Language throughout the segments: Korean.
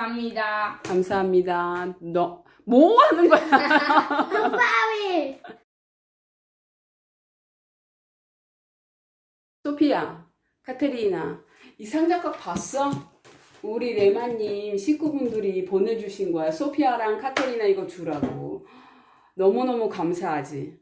감사합니다. 감사합니다. 너, 뭐 하는 거야? 오빠위. 소피야, 카테리나, 이 상자값 봤어? 우리 레마님 식구분들이 보내주신 거야. 소피아랑 카테리나 이거 주라고. 너무너무 감사하지?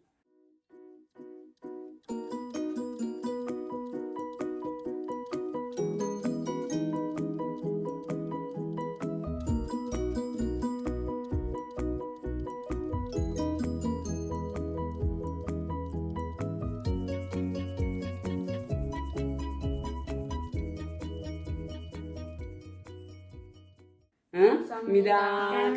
응? 감사합니다.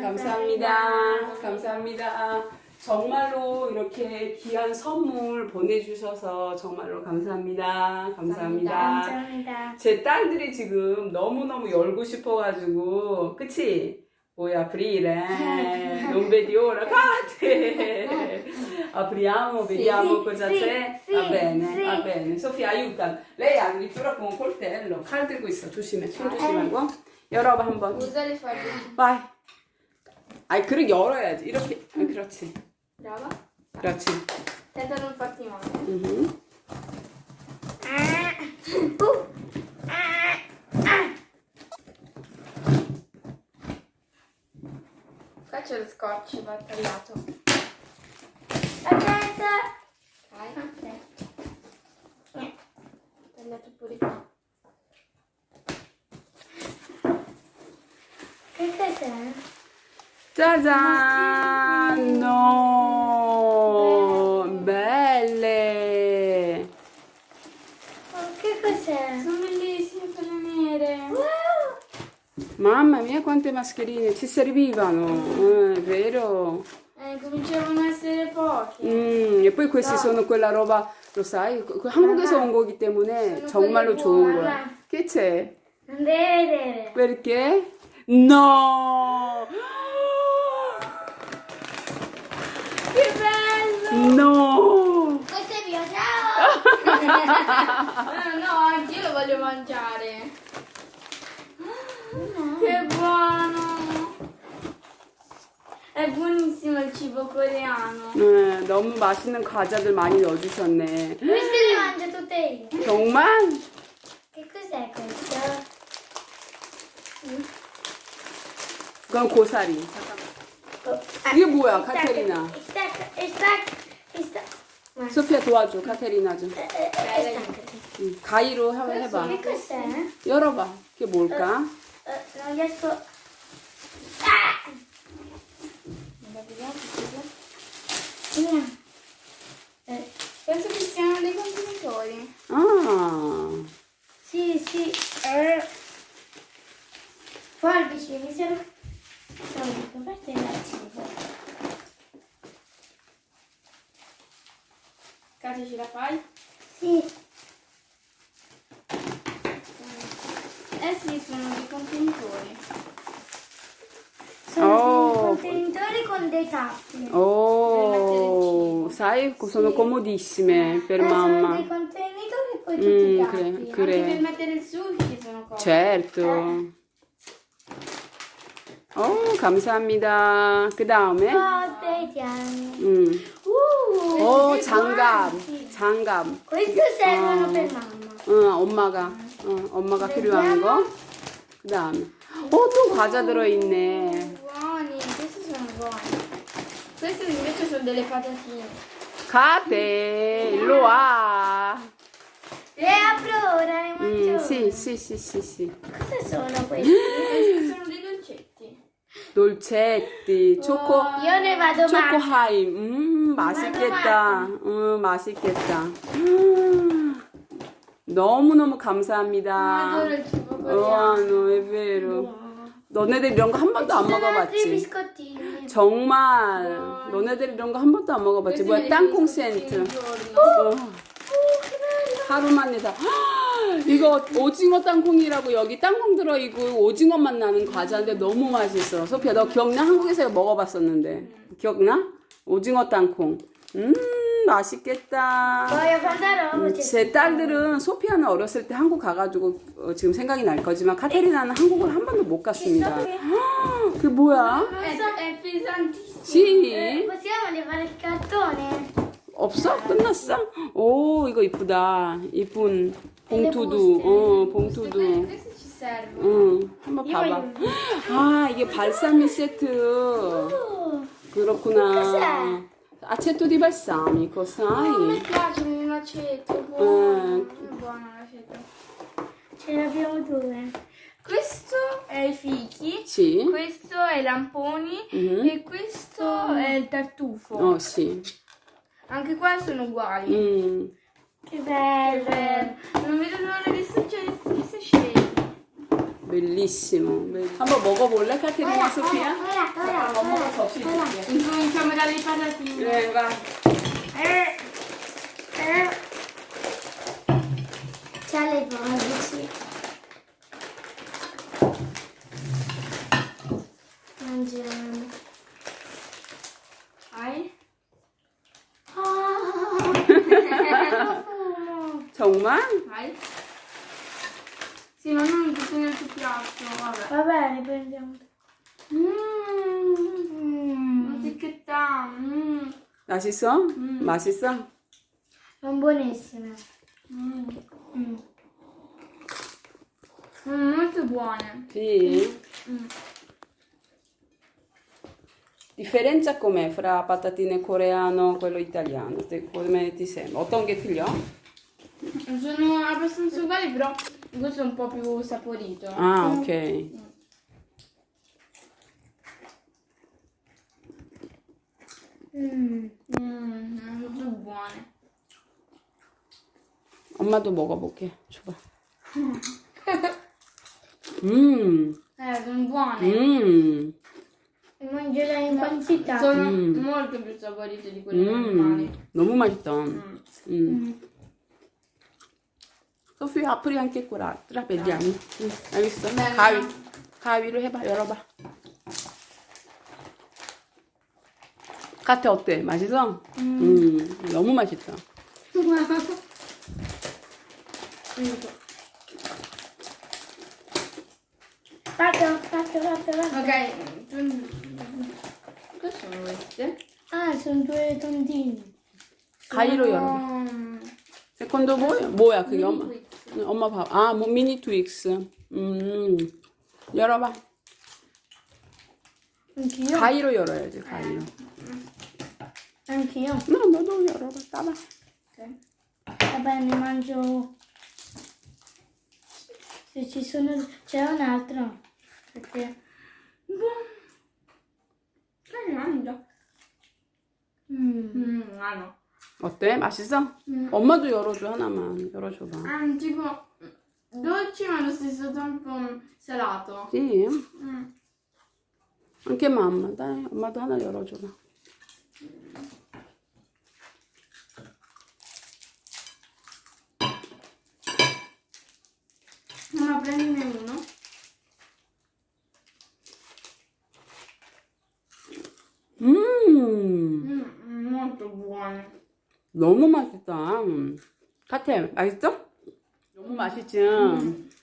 감사합니다. 감사합니다. 감사합니다. 정말로 이렇게 귀한 선물 보내주셔서 정말로 감사합니다. 감사합니다. 감사합니다. 제 딸들이 지금 너무너무 열고 싶어가지고, 그치? 뭐야, aprire, non vedi ora, parte! Apriamo, vediamo sì, cosa sì, c'è. sì, va bene, sì. va bene. Sofia, aiuta. Lei addirittura con un coltello. 칼 들고 있어. 조심해. 열어봐, 한번. Foglie. 바이. 아이, 그래, 열어야지. 이렇게. 아, 그렇지. Brava. 그렇지. Ah. Uh. Ah. Ah. Qua c'è lo scotch, va tagliato. Aspetta. Ok. Tagliato pure qua. 짜잔! No! Belle! Oh, che cos'è? Sono bellissime quelle nere. Wow. Mamma mia, quante mascherine ci servivano! Eh, vero? Eh, cominciavano a essere pochi. 음, e poi questi No. sono quella roba, lo sai? 그- 그 한국에서 온 거기 때문에 Sono 정말로 quelli 좋은 buoni. 거야. Che c'è? Non deve vedere. Perché? No! No! Questo è mio, ciao. Eh, no, anch'io lo voglio mangiare. Che buono! È buonissimo il cibo coreano. 네, 너무 맛있는 과자들 많이 넣어주셨네. Queste le mangio tutte io. 정말? Che cos'è questo? 그건 고사리. Oh, ah, 이게 뭐야, 카테리나? Stacca, e stacca, e stacca. 소피아 도와줘, 카테리나 좀. eh, eh, e. 응, 가위로 한번 해봐. 열어봐. 그게 뭘까? Eh, non riesco. Ah! Via. Eh, Penso che siano dei contenitori. 아, sì, sì. eh. Forbici, mi serve. Sono ricoperte da cibo. Cazzo ce la fai? Sì. Eh sì, sono dei contenitori. Sono Oh. dei contenitori con dei tappi. 오, sai, sono comodissime per Eh, Sono dei mamma. contenitori e poi tutti Mm, i tappi. cre- Anche 그래. per mettere il sushi ci sono cose. certo. 어, 감사합니다. 그 다음에, Oh, vediamo. 음, Uh, 어, 장갑. 장갑. Servono 어. mamma. 응, 엄마가, 어, 엄마가 필요한 거. 그 다음에, 어, 또 과자 들어있네. Buoni, questi sono buoni. Questi invece sono delle patatine. 가대, 일로 와. Le apro ora, le mangio. 음, sì, sì, sì, sì, sì. Cosa sono questi? Penso che sono dei dolcetti. 돌체띠, 초코, ne vado 초코 male. 하임. 음, 맛있겠다. 음, 맛있겠다. 음, 너무너무 감사합니다. 어, no, è vero. 너네들 이런 거 한 번도 안 먹어봤지? biscottini. 정말. 너네들 이런 거 한 번도 안 먹어봤지? 뭐야, 땅콩 센트. 어. Uh. 하루 만에 다. 이거 오징어 땅콩이라고 여기 땅콩 들어있고 오징어맛 나는 과자인데 너무 맛있어. 소피야 너 기억나? 한국에서 먹어봤었는데 기억나? 오징어 땅콩. 음 음, 맛있겠다. Voglio guardare roba 제 딸들은 소피아는 어렸을 때 한국 가가지고 어, 지금 생각이 날 거지만 카테리나는 한국을 한 번도 못 갔습니다. 그 뭐야? È, pesantissimo. 지 Possiamo levare il cartone? 없어? 끝났어? 오 이거 이쁘다. 이쁜 봉투도. 어 Que- 봉투도. Questi ci servono. 응 한번 봐봐. 아 이게 발사미 세트. Oh, 그렇구나. 아체토 디 발사미co, Oh, a me sai? piacciono i maceto, è buono. È buono l'aceto. ce ne abbiamo due. Questo è i fichi, Sì. questo è i lamponi Mhm. e questo è il tartufo. Oh sì. Anche qua sono uguali. 음. Che bello. Eh, non vedo l'ora che sia che sia scegli. Bellissimo. 한번 먹어볼래, 카테리나 소피아? Ora, ora, 엄마가 ora. 접시 줄게. Incominciamo dalle patatine. 그래, 가. Eh, eh. C'ha le forbici. Mangiamo. Vai. Roma? Vai. Sì, ma non tutto nel tuo piatto, vabbè. Va bene, prendiamo. Mmm, etichetta. Mm. La ci so? Mm. Ma si so? Mm. Sono buonissime. Mm. Mm. Sono molto buone. Sì? Mm. mm. Differenza com'è fra patatine coreano e quello italiano? Come ti sembra? Otton che figlio? Sono abbastanza uguali, però questo è un po' più saporito. 아, 오케이. Mm. Mm, sono molto buone. 엄마도 먹어볼게. 줘봐. 음, Eh, sono buone. 음, Mangerò in quantità. Sono Mm. molto più saporite di quelle normali. 음. 너무 맛있다. Mm. 음. 소피 앞으로 함께 꼬라. 뜨라 벨리아니. 응, 알겠어. 네, 가위. 네. 가위로 해봐. 열어봐. 카테 어때? 맛있어? 음. 너무 맛있다. Ok, tu- sono queste? Ah, sono due tondini. 가위로 열어봐. Mm, 세컨드 뭐야? 뭐야 그게 엄마? 응, 엄마 봐. 아, 뭐 미니 트윅스. 음. 열어봐. Anch'io. 가위로 열어야지. 가위로. Anch'io. 너 너도 열어봐. 따봐. Va bene, mangio. Se ci sono. C'è un altro. Perché. Buono. Dai, mangia. Mm. Mm, ah no. 어때? 맛있어? 음. 엄마도 열어줘 하나만. 열어줘봐. Ah, tipo dolce ma allo stesso tempo salato. 지. Mm. anche mamma. dai. 엄마도 하나 열어줘봐. Ma prendine uno. 음. Mm, molto buono. 너무 맛있다. 음. 카테 맛있어? 너무 맛있지.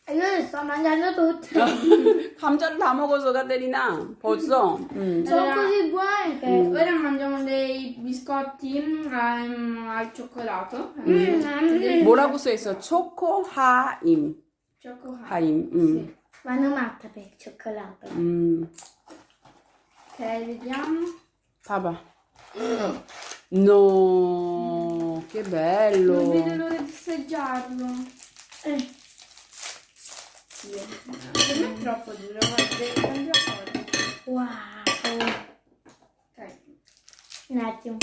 E sto mangiando tutte. 감자를 다 먹어서 가데리나 벌써. 음. Sono così buone che. Ora mangiamo dei biscotti ehm, al cioccolato. Mm, mm. 뭐라고 써 있어? 초코 하임. Cioccolato. 하임. 음. Vanno matta per il cioccolato. 음. Ok, vediamo. 봐봐. No, che Non bello. vedo l'ora di assaggiarlo. Eh. Per me è troppo duro, guarda, wow. Ok. Un attimo.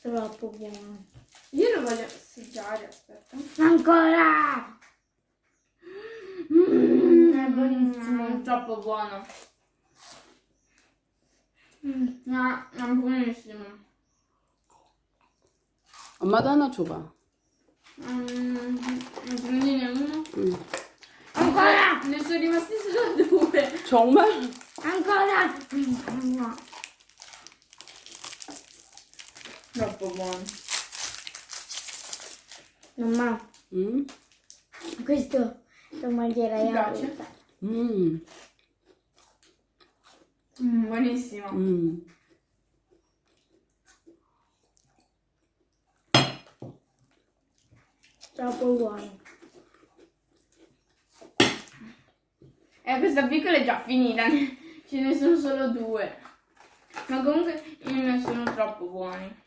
Troppo buono. Io lo voglio assaggiare, aspetta. Ancora! Mm, è buonissimo. Mm, troppo buono. Mm. No, è buonissimo. 엄마도 하나 줘봐. Mm. 음. Ancora! Ne sono rimasti solo due. 정말? Ancora! Mm, Troppo buoni. Mamma, Mm? questo lo mangerai Ti a piace? vita. Mm. Mm, buonissimo. Mm. Troppo buono. E questa piccola è già finita, ce ne sono solo due. Ma comunque i miei sono troppo buoni.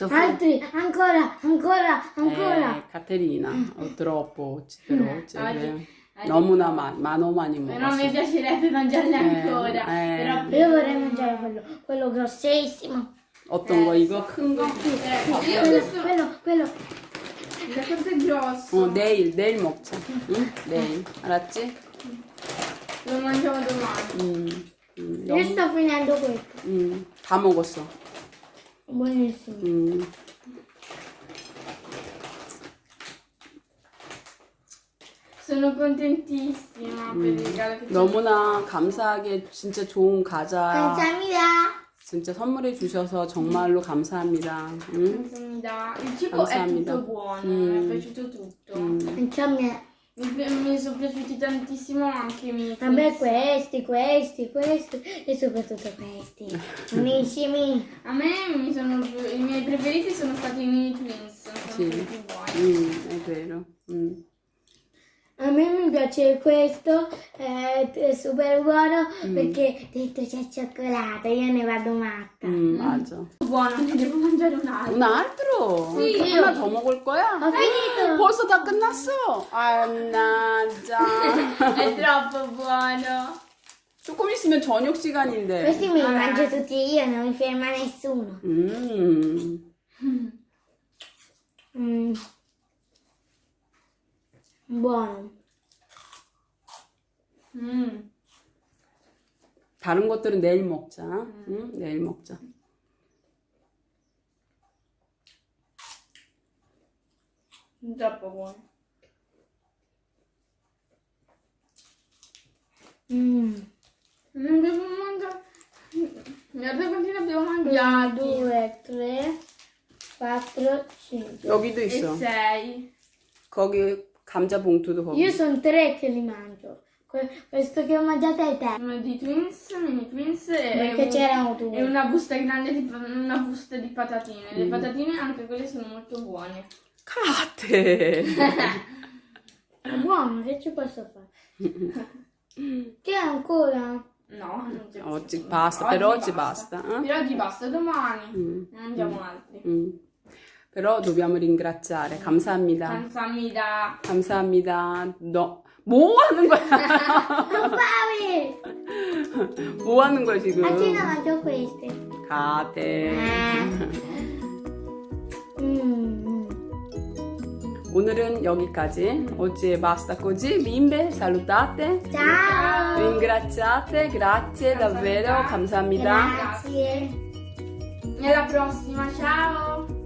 Altri, ancora, ancora, ancora. Eh, Caterina, 어, troppo, però cioè, oggi- oggi- 너무나 많, 많어 많이 Però mi 먹었어. piacerebbe mangiarle Eh, ancora. eh. Però Io vorrei mangiare quello, quello grossissimo. 어떤 거 이거 큰 거? Eh, Quello, quello, quello. da quanto è grosso. 어 내일 내일 먹자. 응? 내일 알았지? Lo mangiamo domani. 음, 음, Io 너무, sto finendo questo. 음, 다 먹었어. Buonissimo. 음, Sono contentissima per il regalo che ci 너무나 감사하게 진짜 좋은 과자 감사합니다. 진짜 선물해 주셔서 정말로 감사합니다. 응? 감사합니다. Il cibo 감사합니다. è tutto buono, Mm. mi è piaciuto tutto. 음. Insomma, Mi, mi sono piaciuti tantissimo anche i miei a me questi, questi, questi e soprattutto questi. Buonissimi. A me mi sono, i miei preferiti sono stati i mini twins, sono Sì. quelli più buoni. 음, è vero. 음. A me mi piace questo, è, è super buono perché dentro c'è cioccolato, io ne vado matta. 음, 맞아. Buono, ne devo mangiare un altro. un altro? Sì, 하나. 더 먹을 거야? Ho finito! 벌써 다 끝났어. 아, 안나자. È troppo buono. 조금 있으면 저녁 시간인데. Questi me li Ah. mangio tutti io, non mi ferma nessuno. 음. Mm. Buono. Mm. 다른 것들은 내일 먹자. 응? 내일 먹자. Troppo buono. Mm. Non devo mangiare. Guarda quanti ne abbiamo Uno, mangiati. due, tre, quattro, cinque. 여기도 E 있어. sei. 거기 감자 봉투도 거기. Io sono tre che li mangio. Que- questo che ho mangiato è te. Uno di twins, mini twins e, Perché un- c'erano due. e una busta grande di, una busta di patatine. Mm. Le patatine anche quelle sono molto buone. 카테. È buono, che ci posso fare? C'è ancora? No, non c'è oggi bisogno. basta. Per oggi basta. eh? Per oggi basta, domani Mm. ne mangiamo altri. 음. Però dobbiamo ringraziare. 감사합니다. 감사합니다. 감사합니다. 너, 뭐 하는 거야? Non fare! 뭐 하는 거야, 지금? Mangio queste. 카테. Mm. 오늘은 여기까지. oggi basta così. Bimbe, salutate. Ciao! Ringraziate, grazie davvero, 감사합니다. Grazie. E alla prossima, ciao!